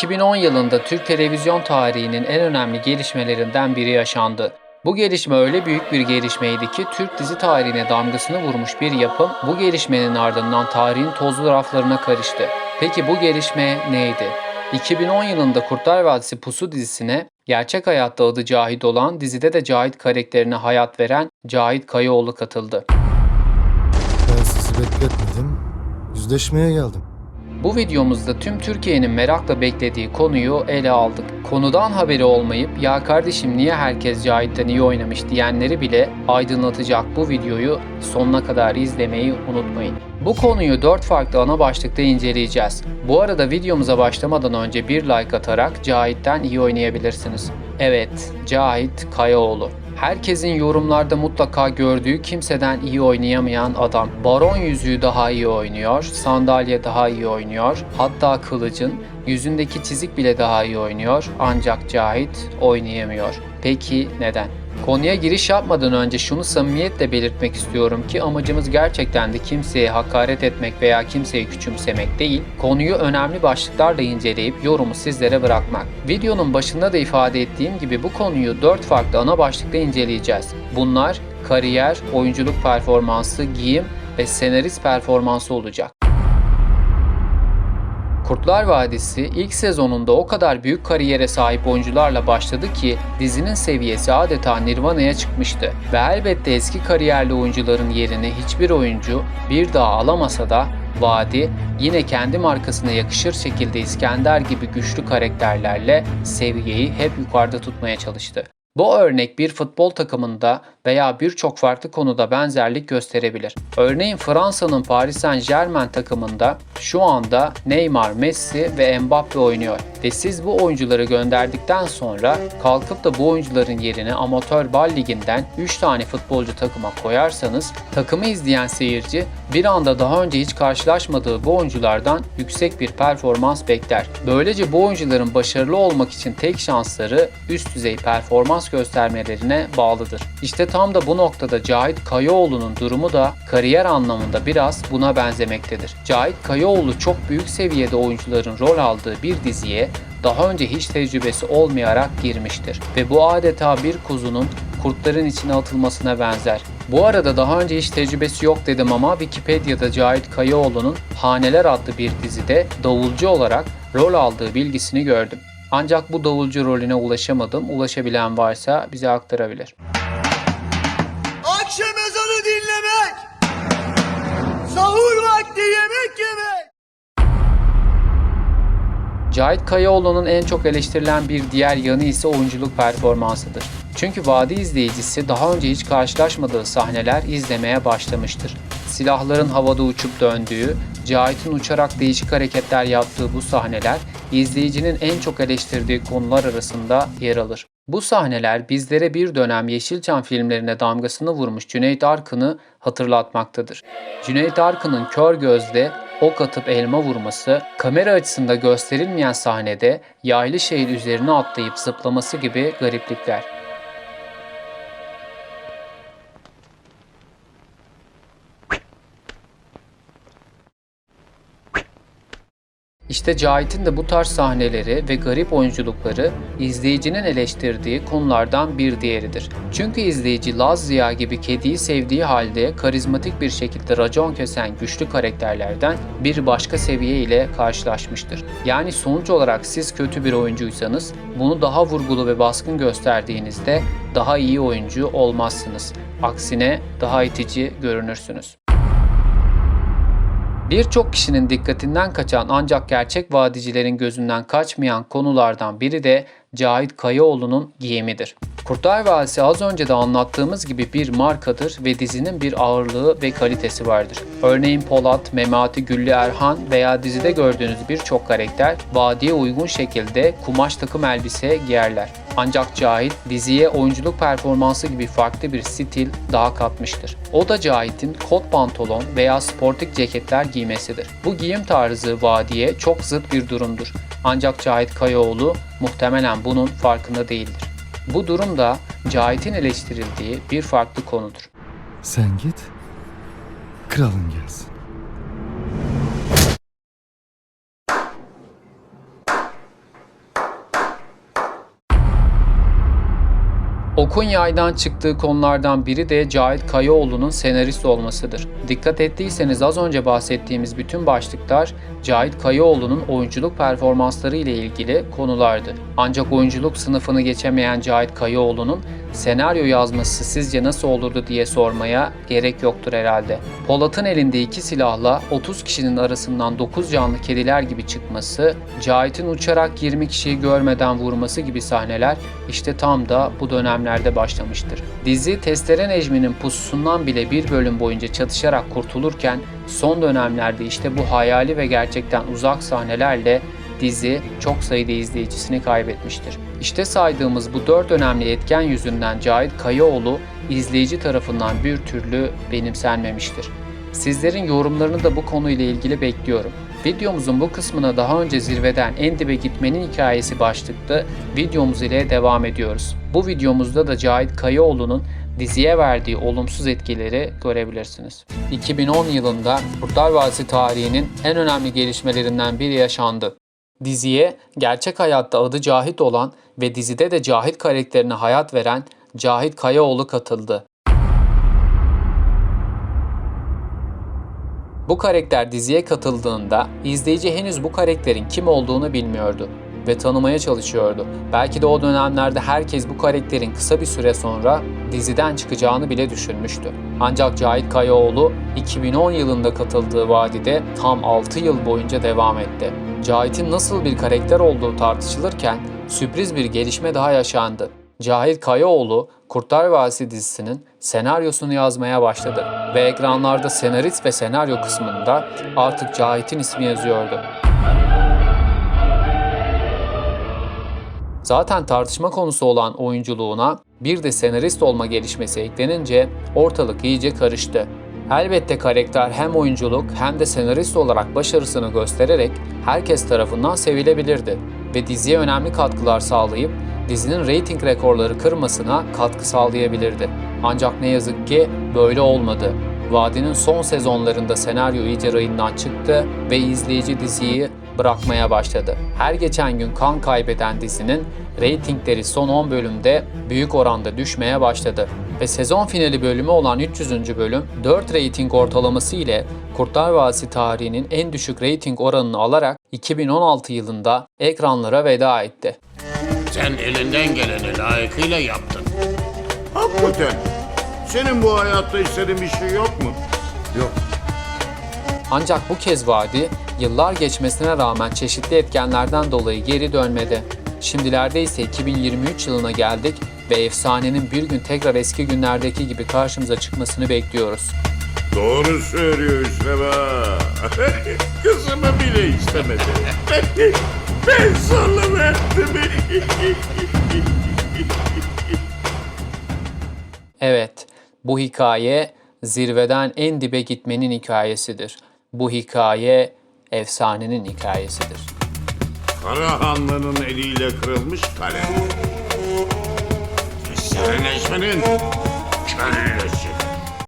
2010 yılında Türk televizyon tarihinin en önemli gelişmelerinden biri yaşandı. Bu gelişme öyle büyük bir gelişmeydi ki Türk dizi tarihine damgasını vurmuş bir yapım bu gelişmenin ardından tarihin tozlu raflarına karıştı. Peki bu gelişme neydi? 2010 yılında Kurtlar Vadisi Pusu dizisine gerçek hayatta adı Cahit olan dizide de Cahit karakterine hayat veren Cahit Kayaoğlu katıldı. Ben sizi bekletmedim. Yüzleşmeye geldim. Bu videomuzda tüm Türkiye'nin merakla beklediği konuyu ele aldık. Konudan haberi olmayıp ya kardeşim niye herkes Cahit'ten iyi oynamış diyenleri bile aydınlatacak bu videoyu sonuna kadar izlemeyi unutmayın. Bu konuyu 4 farklı ana başlıkta inceleyeceğiz. Bu arada videomuza başlamadan önce bir like atarak Cahit'ten iyi oynayabilirsiniz. Evet, Cahit Kayaoğlu. Herkesin yorumlarda mutlaka gördüğü kimseden iyi oynayamayan adam. Baron yüzüğü daha iyi oynuyor, sandalye daha iyi oynuyor, hatta kılıcın yüzündeki çizik bile daha iyi oynuyor ancak Cahit oynayamıyor. Peki neden? Konuya giriş yapmadan önce şunu samimiyetle belirtmek istiyorum ki amacımız gerçekten de kimseye hakaret etmek veya kimseyi küçümsemek değil, konuyu önemli başlıklarla inceleyip yorumu sizlere bırakmak. Videonun başında da ifade ettiğim gibi bu konuyu 4 farklı ana başlıkta inceleyeceğiz. Bunlar kariyer, oyunculuk performansı, giyim ve senarist performansı olacak. Kurtlar Vadisi ilk sezonunda o kadar büyük kariyere sahip oyuncularla başladı ki dizinin seviyesi adeta Nirvana'ya çıkmıştı. Ve elbette eski kariyerli oyuncuların yerini hiçbir oyuncu bir daha alamasa da Vadi yine kendi markasına yakışır şekilde İskender gibi güçlü karakterlerle seviyeyi hep yukarıda tutmaya çalıştı. Bu örnek bir futbol takımında veya birçok farklı konuda benzerlik gösterebilir. Örneğin Fransa'nın Paris Saint Germain takımında şu anda Neymar, Messi ve Mbappe oynuyor. Ve siz bu oyuncuları gönderdikten sonra kalkıp da bu oyuncuların yerine amatör bal liginden 3 tane futbolcu takıma koyarsanız takımı izleyen seyirci bir anda daha önce hiç karşılaşmadığı bu oyunculardan yüksek bir performans bekler. Böylece bu oyuncuların başarılı olmak için tek şansları üst düzey performans göstermelerine bağlıdır. İşte tam da bu noktada Cahit Kayaoğlu'nun durumu da kariyer anlamında biraz buna benzemektedir. Cahit Kayaoğlu çok büyük seviyede oyuncuların rol aldığı bir diziye daha önce hiç tecrübesi olmayarak girmiştir. Ve bu adeta bir kuzunun kurtların içine atılmasına benzer. Bu arada daha önce hiç tecrübesi yok dedim ama Wikipedia'da Cahit Kayaoğlu'nun Haneler adlı bir dizide davulcu olarak rol aldığı bilgisini gördüm. Ancak bu davulcu rolüne ulaşamadım. Ulaşabilen varsa bize aktarabilir. Akşam ezanı dinlemek. Sahur vakti yemek yemek. Cahit Kayaoğlu'nun en çok eleştirilen bir diğer yanı ise oyunculuk performansıdır. Çünkü vadi izleyicisi daha önce hiç karşılaşmadığı sahneler izlemeye başlamıştır. Silahların havada uçup döndüğü, Cahit'in uçarak değişik hareketler yaptığı bu sahneler izleyicinin en çok eleştirdiği konular arasında yer alır. Bu sahneler bizlere bir dönem Yeşilçam filmlerine damgasını vurmuş Cüneyt Arkın'ı hatırlatmaktadır. Cüneyt Arkın'ın kör gözle ok atıp elma vurması, kamera açısında gösterilmeyen sahnede yaylı şehir üzerine atlayıp zıplaması gibi gariplikler. İşte Cahit'in de bu tarz sahneleri ve garip oyunculukları izleyicinin eleştirdiği konulardan bir diğeridir. Çünkü izleyici Laz Ziya gibi kediyi sevdiği halde karizmatik bir şekilde racon kesen güçlü karakterlerden bir başka seviye ile karşılaşmıştır. Yani sonuç olarak siz kötü bir oyuncuysanız bunu daha vurgulu ve baskın gösterdiğinizde daha iyi oyuncu olmazsınız. Aksine daha itici görünürsünüz. Birçok kişinin dikkatinden kaçan ancak gerçek vadicilerin gözünden kaçmayan konulardan biri de Cahit Kayaoğlu'nun giyimidir. Kurtlar Vadisi az önce de anlattığımız gibi bir markadır ve dizinin bir ağırlığı ve kalitesi vardır. Örneğin Polat, Memati Güllü Erhan veya dizide gördüğünüz birçok karakter vadiye uygun şekilde kumaş takım elbise giyerler. Ancak Cahit diziye oyunculuk performansı gibi farklı bir stil daha katmıştır. O da Cahit'in kot pantolon veya sportik ceketler giymesidir. Bu giyim tarzı vadiye çok zıt bir durumdur. Ancak Cahit Kayaoğlu muhtemelen bunun farkında değildir. Bu durum da Cahit'in eleştirildiği bir farklı konudur. Sen git. Kralın gelsin. Okun yaydan çıktığı konulardan biri de Cahit Kayaoğlu'nun senarist olmasıdır. Dikkat ettiyseniz az önce bahsettiğimiz bütün başlıklar Cahit Kayaoğlu'nun oyunculuk performansları ile ilgili konulardı. Ancak oyunculuk sınıfını geçemeyen Cahit Kayaoğlu'nun senaryo yazması sizce nasıl olurdu diye sormaya gerek yoktur herhalde. Polat'ın elinde iki silahla 30 kişinin arasından 9 canlı kediler gibi çıkması, Cahit'in uçarak 20 kişiyi görmeden vurması gibi sahneler işte tam da bu dönemlerde başlamıştır. Dizi Testere Necmi'nin pususundan bile bir bölüm boyunca çatışarak kurtulurken son dönemlerde işte bu hayali ve gerçekten uzak sahnelerle dizi çok sayıda izleyicisini kaybetmiştir. İşte saydığımız bu dört önemli etken yüzünden Cahit Kayaoğlu izleyici tarafından bir türlü benimsenmemiştir. Sizlerin yorumlarını da bu konuyla ilgili bekliyorum. Videomuzun bu kısmına daha önce zirveden en dibe gitmenin hikayesi başlıklı videomuz ile devam ediyoruz. Bu videomuzda da Cahit Kayaoğlu'nun diziye verdiği olumsuz etkileri görebilirsiniz. 2010 yılında Kurtlar Vadisi tarihinin en önemli gelişmelerinden biri yaşandı. Diziye gerçek hayatta adı Cahit olan ve dizide de Cahit karakterine hayat veren Cahit Kayaoğlu katıldı. Bu karakter diziye katıldığında izleyici henüz bu karakterin kim olduğunu bilmiyordu ve tanımaya çalışıyordu. Belki de o dönemlerde herkes bu karakterin kısa bir süre sonra diziden çıkacağını bile düşünmüştü. Ancak Cahit Kayaoğlu 2010 yılında katıldığı vadide tam 6 yıl boyunca devam etti. Cahit'in nasıl bir karakter olduğu tartışılırken sürpriz bir gelişme daha yaşandı. Cahit Kayaoğlu Kurtlar Vadisi dizisinin senaryosunu yazmaya başladı ve ekranlarda senarist ve senaryo kısmında artık Cahit'in ismi yazıyordu. Zaten tartışma konusu olan oyunculuğuna bir de senarist olma gelişmesi eklenince ortalık iyice karıştı. Elbette karakter hem oyunculuk hem de senarist olarak başarısını göstererek herkes tarafından sevilebilirdi ve diziye önemli katkılar sağlayıp dizinin reyting rekorları kırmasına katkı sağlayabilirdi. Ancak ne yazık ki böyle olmadı. Vadinin son sezonlarında senaryo iyice rayından çıktı ve izleyici diziyi bırakmaya başladı. Her geçen gün kan kaybeden dizinin reytingleri son 10 bölümde büyük oranda düşmeye başladı. Ve sezon finali bölümü olan 300. bölüm 4 reyting ortalaması ile Kurtlar Vadisi tarihinin en düşük reyting oranını alarak 2016 yılında ekranlara veda etti. Sen elinden geleni layıkıyla yaptın. Hakikaten. Senin bu hayatta istediğin bir şey yok mu? Yok. Ancak bu kez vadi yıllar geçmesine rağmen çeşitli etkenlerden dolayı geri dönmedi. Şimdilerde ise 2023 yılına geldik ve efsanenin bir gün tekrar eski günlerdeki gibi karşımıza çıkmasını bekliyoruz. Doğru söylüyor Hüsrev ha. Kızımı bile istemedi. ben zorla verdim. Evet, bu hikaye zirveden en dibe gitmenin hikayesidir. Bu hikaye efsanenin hikayesidir. Karahanlı'nın eliyle kırılmış kale. Testere Necmi'nin kellesi.